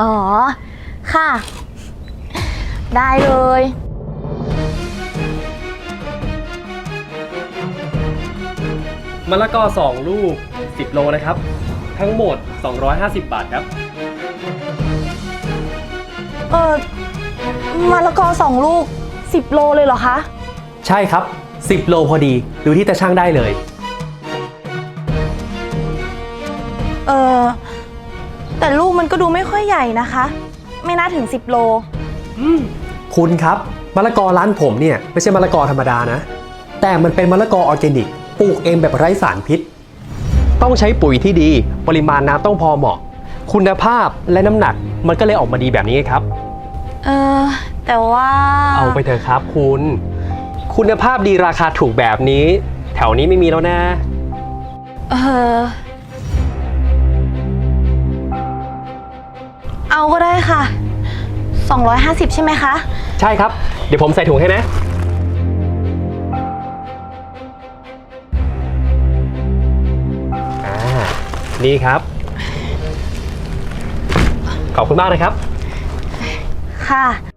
อ๋อ ค่ะ ได้เลย มะละกอ2 ลูก 10 โลนะครับ ทั้งหมด 250 บาทครับ เออมะละกอสองลูกสิบโลเลยเหรอคะ ใช่ครับ 10 โลพอดี ดูที่ตาช่างได้เลย เออ แต่ลูกมันก็ดูไม่ค่อยใหญ่นะคะ ไม่น่าถึง 10 โล คุณครับมะละกอร้านผมเนี่ยไม่ใช่มะละกอธรรมดานะ แต่มันเป็นมะละกอออร์แกนิกปลูกเองแบบไร้สารพิษ ต้องใช้ปุ๋ยที่ดี ปริมาณน้ำต้องพอเหมาะ คุณภาพและน้ำหนักมันก็เลยออกมาดีแบบนี้ไงครับ เออ แต่ว่าเอาไปเถอะครับคุณ คุณภาพดีราคาถูกแบบนี้ แถวนี้ไม่มีแล้วนะ เออ เอาก็ได้ค่ะ 250 ใช่ไหมคะ ใช่ครับ เดี๋ยวผมใส่ถุงให้นะ อ่า นี่ครับ ขอบคุณมากนะครับ ค่ะ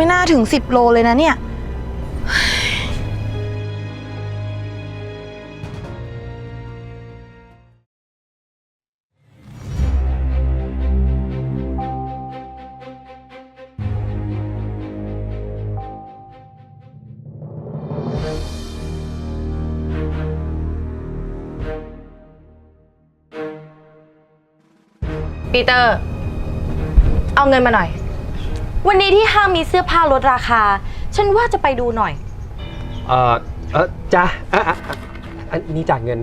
ไม่น่าถึง 10 โลเลยนะเนี่ย ปีเตอร์ เอาเงินมาหน่อย วันนี้ที่ห้างมีเสื้อผ้าลดราคา ฉันว่าจะไปดูหน่อย เอ่อเออจ้าอะอะอะอันนี้จากเงิน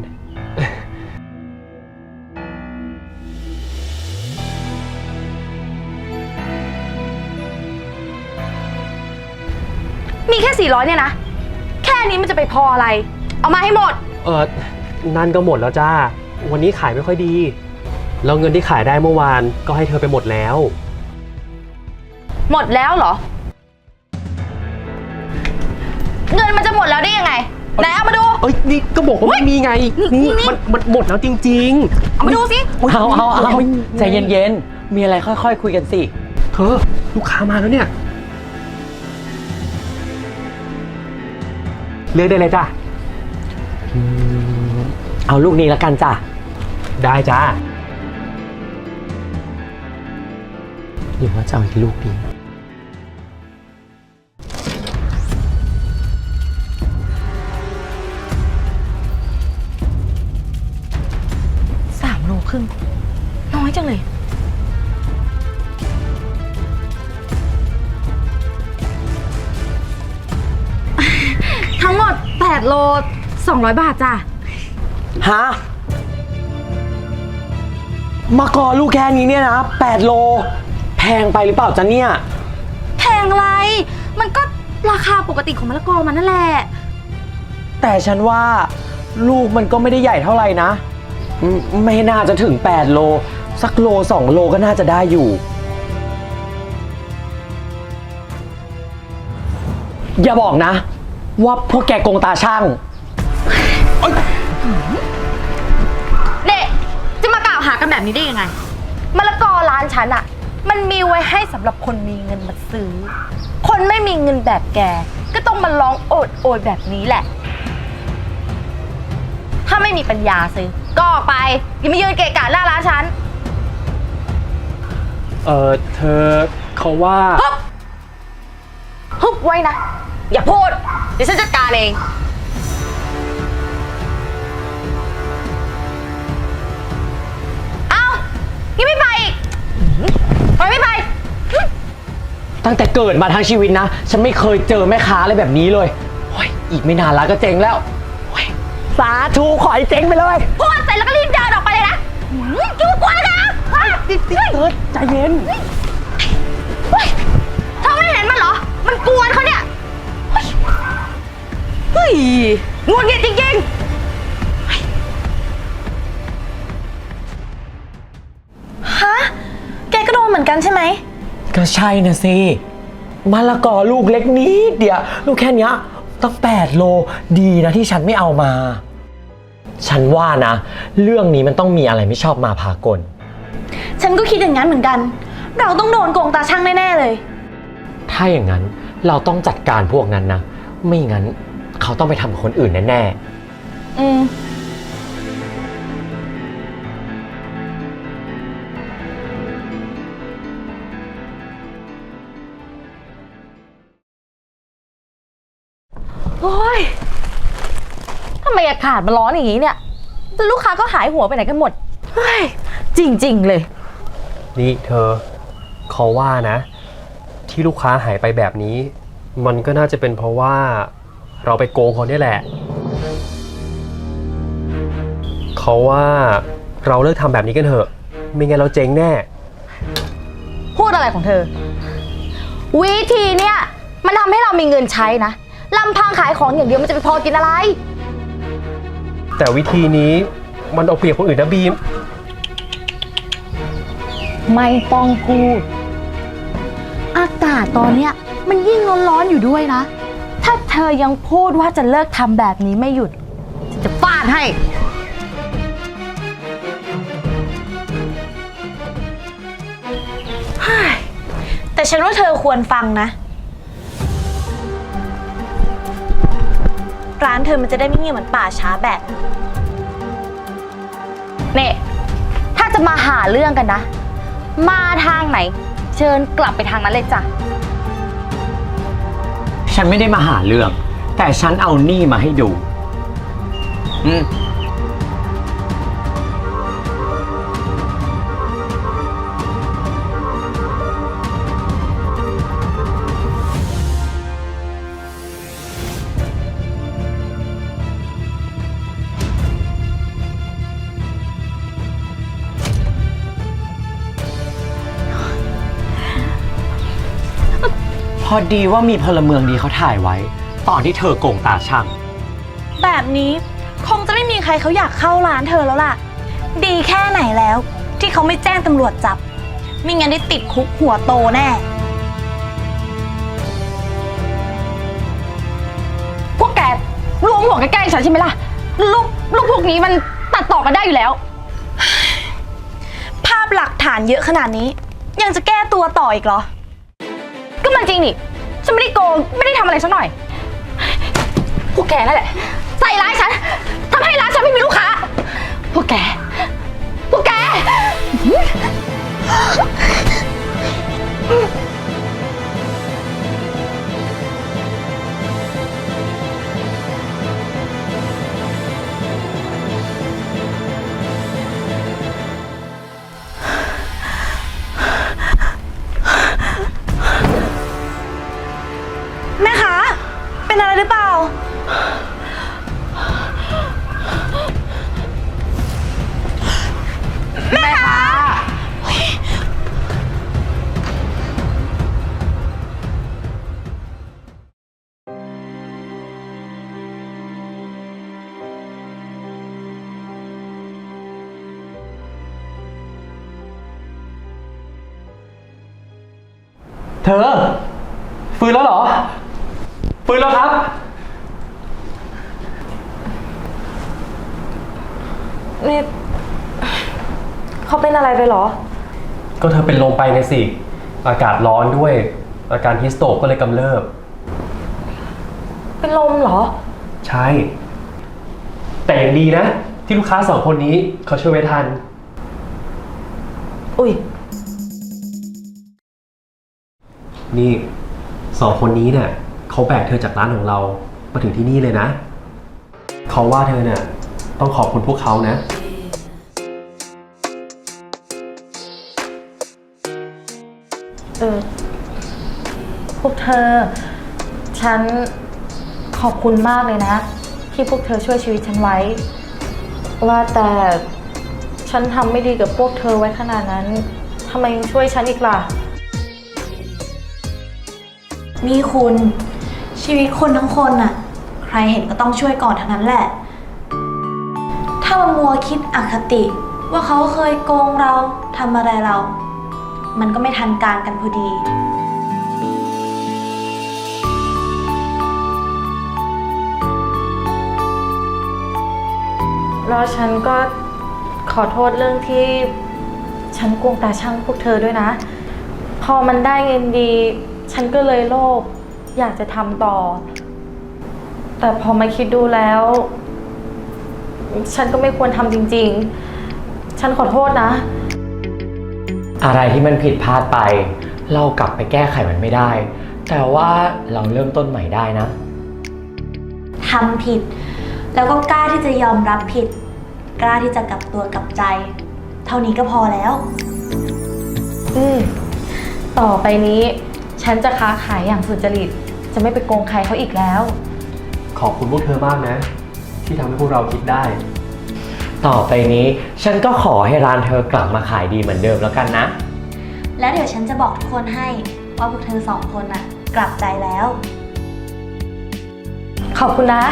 มีแค่400เนี่ยนะ แค่นี้มันจะไปพออะไร เอามาให้หมด เออนั่นก็หมดแล้วจ้า วันนี้ขายไม่ค่อยดี แล้วเงินที่ขายได้เมื่อวานก็ให้เธอไปหมดแล้ว หมดแล้วเหรอ เงินมันจะหมดแล้วได้ยังไง ไหนเอามาดู เอ้ยนี่ก็บอกว่าไม่มีไงนี่มันมันหมดแล้วจริงเอามาดูสิๆเอาเอาเอาไม่ใจเย็นๆ มีอะไรค่อยๆ คุยกันสิ เธอลูกค้ามาแล้วเนี่ยเลือกได้เลยจ้าเอาลูกนี้แล้วกันจ้ะ ได้จ้าหรือว่าจะเอาอีกลูกนี้ สามโลครึ่ง น้อยจังเลย ทั้งหมด 8 โล 200 บาทจ้ะ ฮะมากอลูกแค่นี้เนี่ยนะ8โล แพงไปหรือเปล่าจ๊ะเนี่ย แพงอะไร มันก็ราคาปกติของมะละกอมันนั่นแหละ แต่ฉันว่าลูกมันก็ไม่ได้ใหญ่เท่าไหร่นะ อืมไม่น่าจะถึง 8 โล สักโล 2 โลก็น่าจะได้อยู่ อย่าบอกนะ ว่าพวกแกโกงตาช่าง เด็กจะมากล่าวหากันแบบนี้ได้ยังไงมะละกอร้านฉันอะมันมีไว้ให้สำหรับคนมีเงินมาซื้อ คนไม่มีเงินแบบแก ก็ต้องมาร้องโอดโอยแบบนี้แหละ ถ้าไม่มีปัญญาซื้อ ก็ออกไป อย่ามายืนเกะกะหน้าร้านฉันเออเธอเขาว่าฮึบฮึบไว้นะ อย่าพูด เดี๋ยวฉันจัดการเอง เอ้ายังไม่ไปอีกหือไปไม่ไปหึตั้งแต่เกิดมาทั้งชีวิตนะ ฉันไม่เคยเจอแม่ค้าอะไรแบบนี้เลยโอ้ยอีกไม่นานร้านก็เจ๊งแล้วโอ้ย สาธุขอให้เจ๊งไปเลยพูดเสร็จแล้วก็รีบเดินออกไปเลยนะหือจูกลัวนะฮะติดติดเติร์ดใจเย็น เฮ้ยเธอไม่เห็นมันเหรอ มันกวนเขาเนี่ยเฮ้ยเฮ้ยงุนงิดจริงๆเหมือนกันใช่ไหม ก็ใช่นะสิมะละกอลูกเล็กนิดเดียว ลูกแค่เนี้ยต้อง 8 โลดีนะที่ฉันไม่เอามา ฉันว่านะ เรื่องนี้มันต้องมีอะไรไม่ชอบมาพากล ฉันก็คิดอย่างนั้นเหมือนกัน เราต้องโดนโกงตาช่างแน่ๆเลย ถ้าอย่างนั้นเราต้องจัดการพวกนั้นนะ ไม่งั้นเขาต้องไปทำกับคนอื่นแน่อืมากาศมันร้อนอย่างนี้เนี่ยแล้วลูกค้าก็หายหัวไปไหนกันหมดเฮ้ยจริง ๆ เลย นี่เธอเขาว่านะ ที่ลูกค้าหายไปแบบนี้ มันก็น่าจะเป็นเพราะว่าเราไปโกงเขาเนี่ยแหละ เขาว่าเราเลิกทำแบบนี้กันเถอะ ไม่งั้นเราเจ๊งแน่ พูดอะไรของเธอ วิธีเนี่ย มันทำให้เรามีเงินใช้นะลำพังขายของอย่างเดียวมันจะไปพอกินอะไร แต่วิธีนี้มันเอาเปรียบคนอื่นนะบีม ไม่ต้องพูด อากาศตอนเนี้ยมันยิ่งร้อนๆอยู่ด้วยนะ ถ้าเธอยังพูดว่าจะเลิกทำแบบนี้ไม่หยุดฉันจะฟาดให้ แต่ฉันว่าเธอควรฟังนะ ร้านเธอมันจะได้ไม่เงียบเหมือนป่าช้าแบบนี้เนี่ยถ้าจะมาหาเรื่องกันนะ มาทางไหน เชิญกลับไปทางนั้นเลยจ้ะ ฉันไม่ได้มาหาเรื่อง แต่ฉันเอานี่มาให้ดู อืม พอดีว่ามีพลเมืองดีเขาถ่ายไว้ ตอนที่เธอโกงตาช่าง แบบนี้คงจะไม่มีใครเขาอยากเข้าร้านเธอแล้วล่ะ ดีแค่ไหนแล้ว ที่เขาไม่แจ้งตำรวจจับไม่งั้นได้ติดคุกหัวโตแน่ พวกแกรวมหัวใกล้ฉันใช่ไหมล่ะรูปรูปพวกนี้มันตัดต่อกันได้อยู่แล้ว ภาพหลักฐานเยอะขนาดนี้ ยังจะแก้ตัวต่ออีกเหรอ ก็มันจริงนี่ ฉันไม่ได้โกง ไม่ได้ทำอะไรสักหน่อย พวกแกนั่นแหละ ใส่ร้ายฉันทำให้ร้านฉันไม่มีลูกค้า พวกแก พวกแก เป็นอะไรหรือเปล่า แม่คะ เธอ ฟื้นแล้วเหรอ ฟื้นแล้วครับ นี่เขาเป็นอะไรไปเหรอ ก็เธอเป็นลมไปนะสิ อากาศร้อนด้วย อาการฮิสโตกก็เลยกำเริบ เป็นลมเหรอ ใช่ แต่อย่างดีนะ ที่ลูกค้าสองคนนี้เขาช่วยไว้ทัน อุ้ย นี่สองคนนี้เนี่ย เขาแบกเธอจากร้านของเรามาถึงที่นี่เลยนะ เขาว่าเธอเนี่ยต้องขอบคุณพวกเขานะ เออ พวกเธอ ฉันขอบคุณมากเลยนะ ที่พวกเธอช่วยชีวิตฉันไว้ ว่าแต่ฉันทำไม่ดีกับพวกเธอไว้ขนาดนั้นทำไมยังช่วยฉันอีกล่ะ นี่คุณ ชีวิตคนทั้งคนน่ะ ใครเห็นก็ต้องช่วยก่อนทั้งนั้นแหละ ถ้ามามัวคิดอคติ ว่าเขาเคยโกงเราทำอะไรเรา มันก็ไม่ทันการกันพอดี แล้วฉันก็ขอโทษเรื่องที่ฉันโกงตาช่างพวกเธอด้วยนะ พอมันได้เงินดี ฉันก็เลยโลภ อยากจะทำต่อ แต่พอมาคิดดูแล้ว ฉันก็ไม่ควรทำจริง ๆ ฉันขอโทษนะ อะไรที่มันผิดพลาดไป เรากลับไปแก้ไขมันไม่ได้ แต่ว่าเราเริ่มต้นใหม่ได้นะ ทำผิด แล้วก็กล้าที่จะยอมรับผิด กล้าที่จะกลับตัวกลับใจ เท่านี้ก็พอแล้ว อืม ต่อไปนี้ ฉันจะค้าขายอย่างสุจริต จะไม่ไปโกงใครเขาอีกแล้ว ขอบคุณพวกเธอมากนะ ที่ทำให้พวกเราคิดได้ ต่อไปนี้ ฉันก็ขอให้ร้านเธอกลับมาขายดีเหมือนเดิมแล้วกันนะ แล้วเดี๋ยวฉันจะบอกทุกคนให้ว่าพวกเธอสองคนน่ะ กลับใจแล้ว ขอบคุณนะ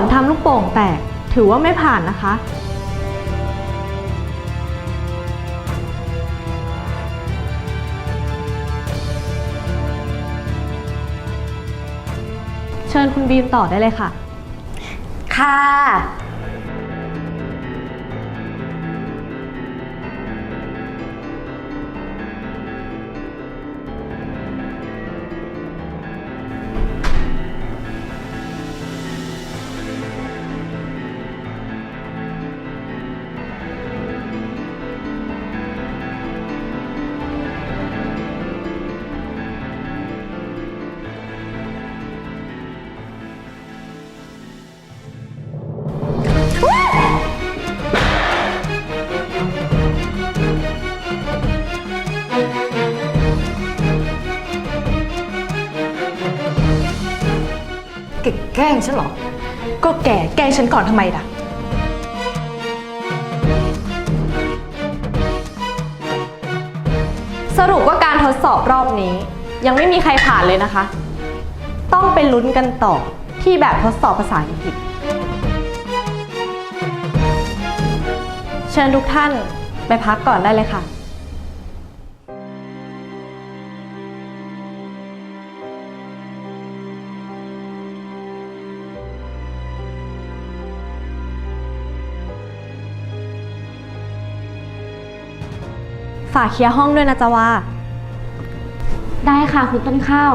นทำลูกโป่งแตก ถือว่าไม่ผ่านนะคะ เชิญคุณบีมต่อได้เลยค่ะ ค่ะ ฉันเหรอ ก็แกแกล้งฉันก่อนทำไมล่ะ สรุปว่าการทดสอบรอบนี้ ยังไม่มีใครผ่านเลยนะคะ ต้องไปลุ้นกันต่อที่แบบทดสอบภาษาอังกฤษ เชิญทุกท่านไปพักก่อนได้เลยค่ะ ฝากเคลียร์ห้องด้วยนะจ๊ะวาได้ค่ะคุณต้นข้าว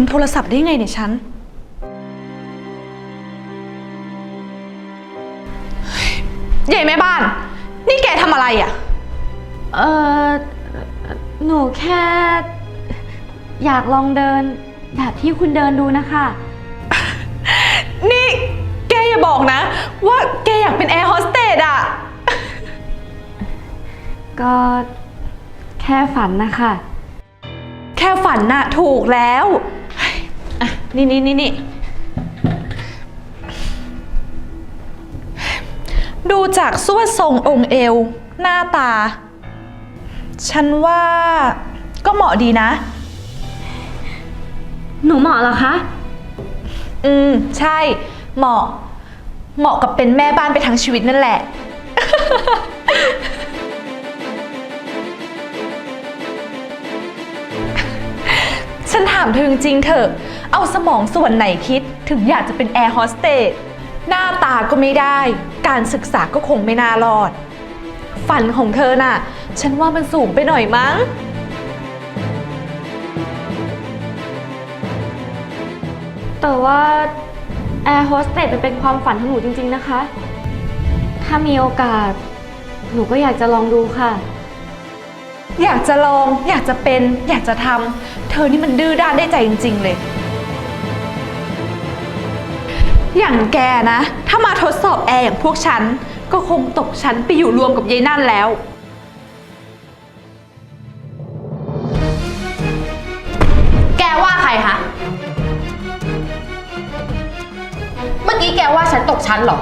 มโทรศัพท์ได้ไงเนี่ยฉัน ใหญ่แม่บ้าน นี่แกทำอะไรอะ เออหนูแค่ อยากลองเดิน แบบที่คุณเดินดูนะคะ นี่แกอย่าบอกนะ ว่าแกอยากเป็นแอร์โฮสเตสอะ ก็แค่ฝันนะคะ แค่ฝันน่ะถูกแล้วอะ นี่นี่นี่นี่ดูจากสวดทรงองค์เอว หน้าตา ฉันว่าก็เหมาะดีนะ หนูเหมาะเหรอคะ อืม ใช่ เหมาะ เหมาะกับเป็นแม่บ้านไปทั้งชีวิตนั่นแหละ ฉันถามเธอจริงๆเถอะ เอาสมองส่วนไหนคิดถึงอยากจะเป็นแอร์โฮสเตส หน้าตาก็ไม่ได้ การศึกษาก็คงไม่น่ารอด ฝันของเธอน่ะ ฉันว่ามันสูงไปหน่อยมั้ง แต่ว่าแอร์โฮสเตสเป็นความฝันของหนูจริง ๆ นะคะ ถ้ามีโอกาส หนูก็อยากจะลองดูค่ะ อยากจะลอง อยากจะเป็น อยากจะทำเธอนี่มันดื้อด้านได้ใจจริง ๆ เลย อย่างแกนะ ถ้ามาทดสอบแอร์อย่างพวกฉัน ก็คงตกชั้นไปอยู่รวมกับยายนั่นแล้ว แกว่าใครคะ เมื่อกี้แกว่าฉันตกชั้นเหรอ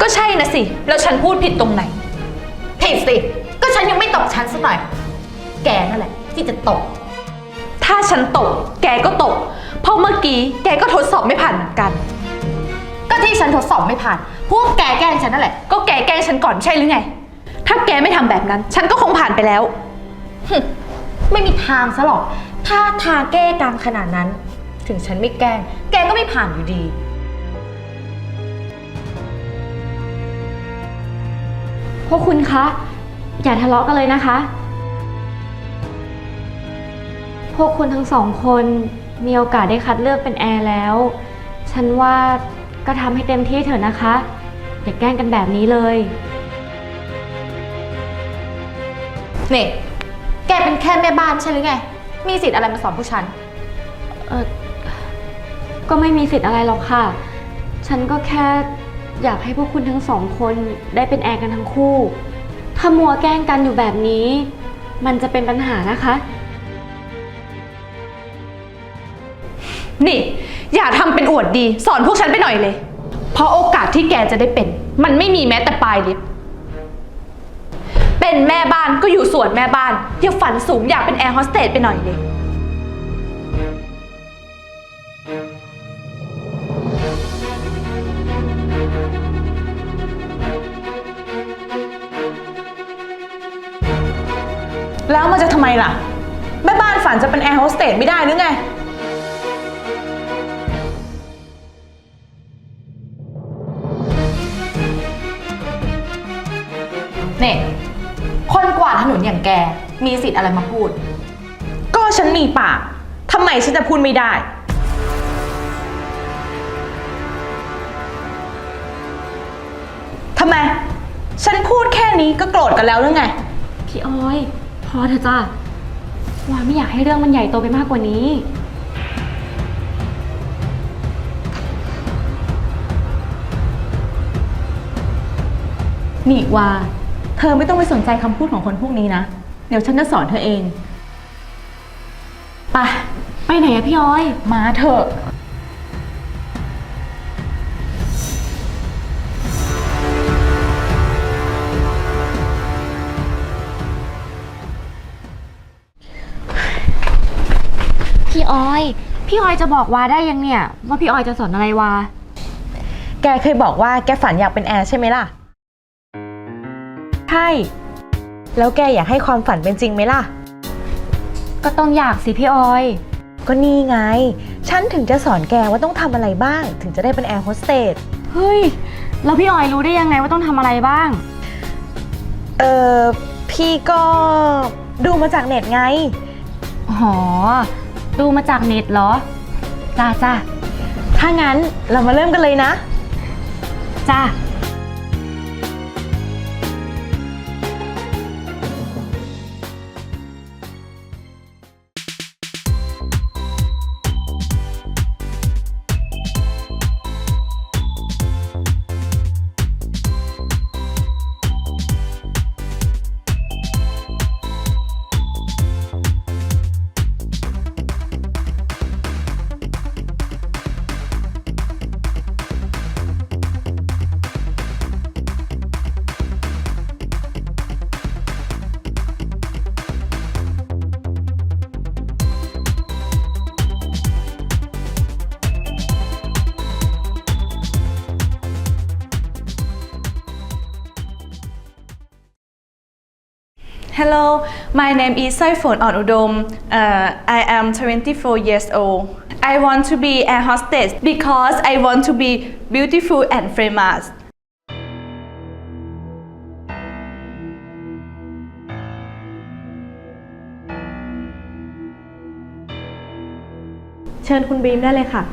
ก็ใช่นะสิ แล้วฉันพูดผิดตรงไหน ผิดสิ ฉันยังไม่ตกชั้นสักหน่อย แกนั่นแหละ ที่จะตก ถ้าฉันตก แกก็ตก เพราะเมื่อกี้แกก็ทดสอบไม่ผ่านเหมือนกัน ก็ที่ฉันทดสอบไม่ผ่าน พวกแกแกล้งฉันนั่นแหละ ก็แกแกล้งฉันก่อนใช่หรือไง ถ้าแกไม่ทำแบบนั้น ฉันก็คงผ่านไปแล้วไม่มีทางซะหรอก ถ้าทางแก้กลางขนาดนั้น ถึงฉันไม่แกล้ง แกก็ไม่ผ่านอยู่ดี พวกคุณคะ อย่าทะเลาะกันเลยนะคะ พวกคุณทั้งสองคนมีโอกาสได้คัดเลือกเป็นแอร์แล้ว ฉันว่าก็ทำให้เต็มที่เถอะนะคะ อย่าแกล้งกันแบบนี้เลย นี่แกเป็นแค่แม่บ้านใช่หรือไง มีสิทธิ์อะไรมาสอนพวกฉัน เออก็ไม่มีสิทธิ์อะไรหรอกค่ะ ฉันก็แค่อยากให้พวกคุณทั้งสองคนได้เป็นแอร์กันทั้งคู่ ถ้ามัวแกล้งกันอยู่แบบนี้ มันจะเป็นปัญหานะคะ นี่ อย่าทำเป็นอวดดี สอนพวกฉันไปหน่อยเลย เพราะโอกาสที่แกจะได้เป็น มันไม่มีแม้แต่ปลายลิฟเป็นแม่บ้านก็อยู่ส่วนแม่บ้านอย่าฝันสูงอยากเป็นแอร์โฮสเตสไปหน่อยเลย ไมล่ะ แม่บ้านฝันจะเป็นแอร์โฮสเตสไม่ได้หรือไงนี่คนกวาดถนนอย่างแก มีสิทธิ์อะไรมาพูด ก็ฉันมีปากทำไมฉันจะพูดไม่ได้ ทำไม ฉันพูดแค่นี้ก็โกรธกันแล้วหรือไง พี่ออยพ อเถอะจ้ะวาไม่อยากให้เรื่องมันใหญ่โตไปมากกว่านี้ นี่วา เธอไม่ต้องไปสนใจคำพูดของคนพวกนี้นะ เดี๋ยวฉันจะสอนเธอเองไปไปไหนอะพี่ออย มาเถอะ ออย พี่ออยจะบอกวาได้ยังเนี่ย ว่าพี่ออยจะสอนอะไรวา แกเคยบอกว่าแกฝันอยากเป็นแอร์ใช่ไหมล่ะ ใช่ แล้วแกอยากให้ความฝันเป็นจริงไหมล่ะ ก็ต้องอยากสิพี่ออย ก็นี่ไง ฉันถึงจะสอนแกว่าต้องทำอะไรบ้าง ถึงจะได้เป็นแอร์โฮสเตส เฮ้ย แล้วพี่ออยรู้ได้ยังไงว่าต้องทำอะไรบ้าง เออพี่ก็ดูมาจากเน็ตไง อ๋อ ดูมาจากเน็ตเหรอ จ้าจ้าถ้างั้นเรามาเริ่มกันเลยนะ จ้า Hello, my name is Saifun Onudom. Uh, I am 24 years old. I want to be a hostess because I want to be beautiful and famous. เชิญคุณบีมได้เลยค่ะ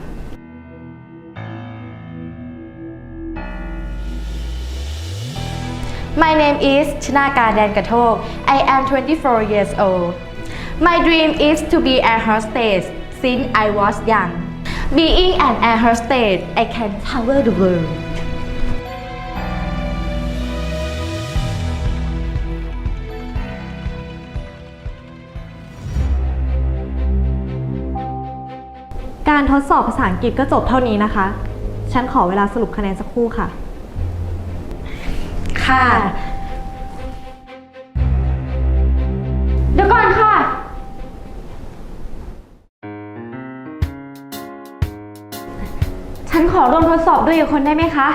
My name is ชนาการแดนกระโทก I am 24 years old My dream is to be air hostess since I was young Being an air hostess I can cover the world การทดสอบภาษาอังกฤษก็จบเท่านี้นะคะ ฉันขอเวลาสรุปคะแนนสักครู่ค่ะ ค่ะ เดี๋ยวก่อนค่ะ ฉันขอร่วมทดสอบด้วยอีกคนได้ไหมคะ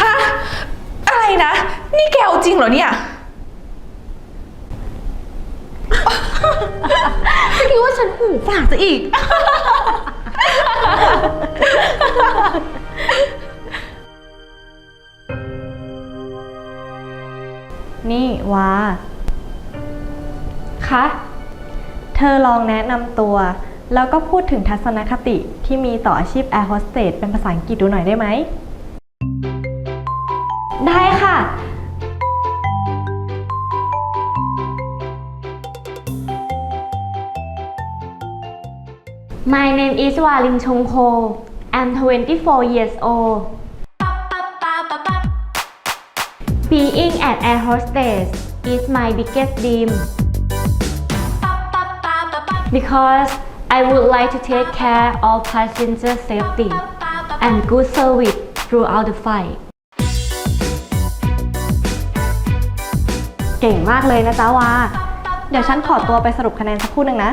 ฮะ อะไรนะ นี่แกเอาจริงเหรอเนี่ย คิดว่าฉันหูฝาดซะอีก นี่วาคะ เธอลองแนะนำตัว แล้วก็พูดถึงทัศนคติที่มีต่ออาชีพแอร์โฮสเตสเป็นภาษาอังกฤษดูหน่อยได้ไหม ได้ค่ะ My name is Walin Chong Ho. I'm 24 years old. Being an air hostess is my biggest dream. Because I would like to take care of passenger safety and good service throughout the flight. เก่งมากเลยนะจ๊ะวาเดี๋ยวฉันขอตัวไปสรุปคะแนนสักครู่หนึ่งนะ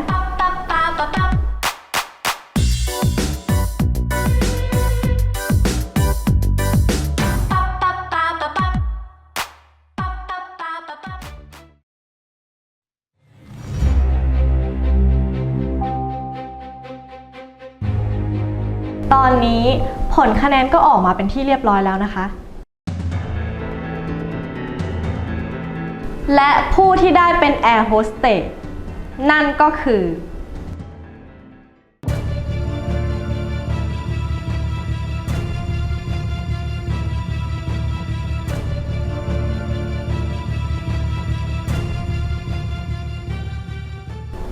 ลคะแนนก็ออกมาเป็นที่เรียบร้อยแล้วนะคะ และผู้ที่ได้เป็นแอร์โฮสเตสนั่นก็คือ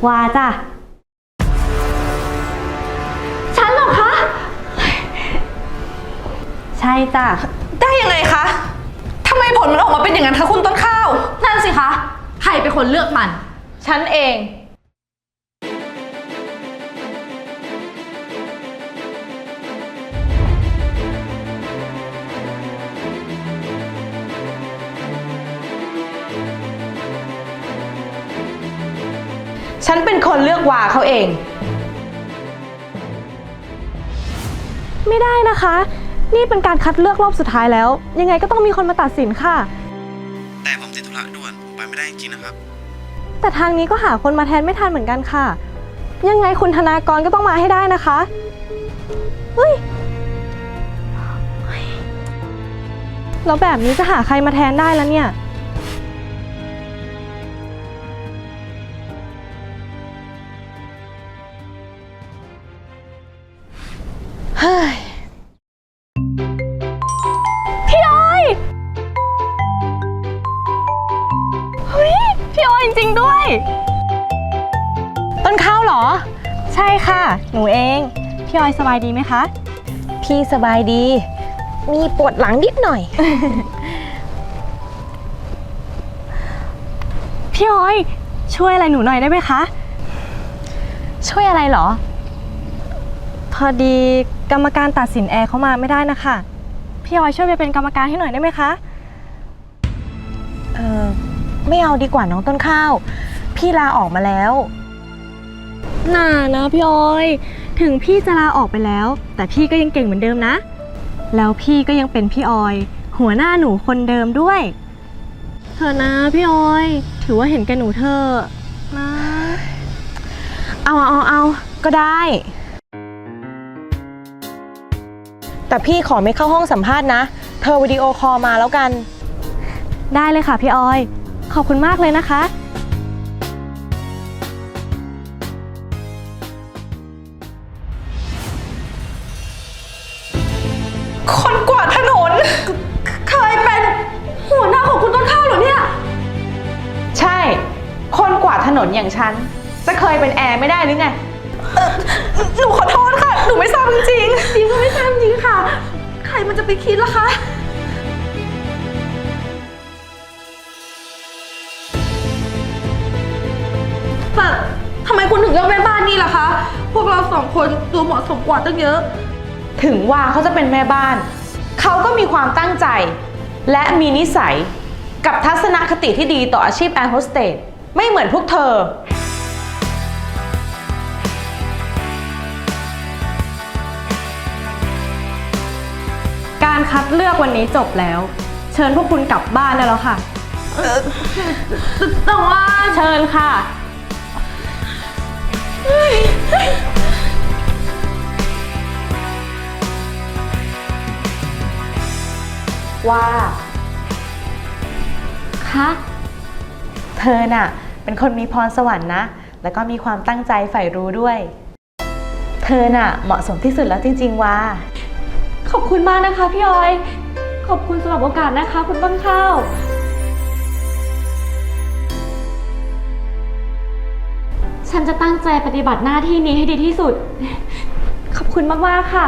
วาจ้ะ ช่จ้ะ ได้ยังไงคะทำไมผลมันออกมาเป็นอย่างนั้นคะคุณต้นข้าว นั่นสิคะ ใครเป็นคนเลือกมัน ฉันเอง ฉันเป็นคนเลือกวาเขาเอง ไม่ได้นะคะ นี่เป็นการคัดเลือกรอบสุดท้ายแล้ว ยังไงก็ต้องมีคนมาตัดสินค่ะ แต่ผมติดธุระด่วนผมไปไม่ได้จริงๆนะครับ แต่ทางนี้ก็หาคนมาแทนไม่ทันเหมือนกันค่ะ ยังไงคุณธนากรก็ต้องมาให้ได้นะคะเฮ้ยเฮ้ยแล้วแบบนี้จะหาใครมาแทนได้แล้วเนี่ย เฮ้ย หนูเอง พี่ออยสบายดีไหมคะ พี่สบายดี มีปวดหลังนิดหน่อย พี่ออย ช่วยอะไรหนูหน่อยได้ไหมคะ ช่วยอะไรเหรอ พอดีกรรมการตัดสินแอร์เขามาไม่ได้นะคะ พี่ออยช่วยไปเป็นกรรมการให้หน่อยได้ไหมคะ เออไม่เอาดีกว่าน้องต้นข้าว พี่ลาออกมาแล้ว น่านะพี่ออย ถึงพี่จะลาออกไปแล้ว แต่พี่ก็ยังเก่งเหมือนเดิมนะ แล้วพี่ก็ยังเป็นพี่ออย หัวหน้าหนูคนเดิมด้วย เธอนะพี่ออย ถือว่าเห็นแกหนูเธอนะเอาเอาเอาก็ได้ แต่พี่ขอไม่เข้าห้องสัมภาษณ์นะ เธอวิดีโอคอลมาแล้วกัน ได้เลยค่ะพี่ออย ขอบคุณมากเลยนะคะ อย่างฉัน จะเคยเป็นแอร์ไม่ได้หรือไง หนูขอโทษค่ะ หนูไม่ทราบจริงๆดิวก็ไม่ทราบจริงค่ะ ใครมันจะไปคิดล่ะคะ แต่ทำไมคุณถึงเลือกแม่บ้านนี่ล่ะคะ พวกเราสองคนตัวเหมาะสมกว่าตั้งเยอะ ถึงว่าเขาจะเป็นแม่บ้าน เขาก็มีความตั้งใจ และมีนิสัยกับทัศนคติที่ดีต่ออาชีพแอร์โฮสเตส ไม่เหมือนพวกเธอ การคัดเลือกวันนี้จบแล้ว เชิญพวกคุณกลับบ้านได้แล้วค่ะ แต่ว่าเชิญค่ะ ว่า คะ เธอน่ะ เป็นคนมีพรสวรรค์นะ แล้วก็มีความตั้งใจใฝ่รู้ด้วย เธอน่ะ เหมาะสมที่สุดแล้วจริง ๆ ว่า ขอบคุณมากนะคะพี่ออย ขอบคุณสำหรับโอกาสนะคะ คุณต้นข้าว ฉันจะตั้งใจปฏิบัติหน้าที่นี้ให้ดีที่สุด ขอบคุณมาก ๆ ค่ะ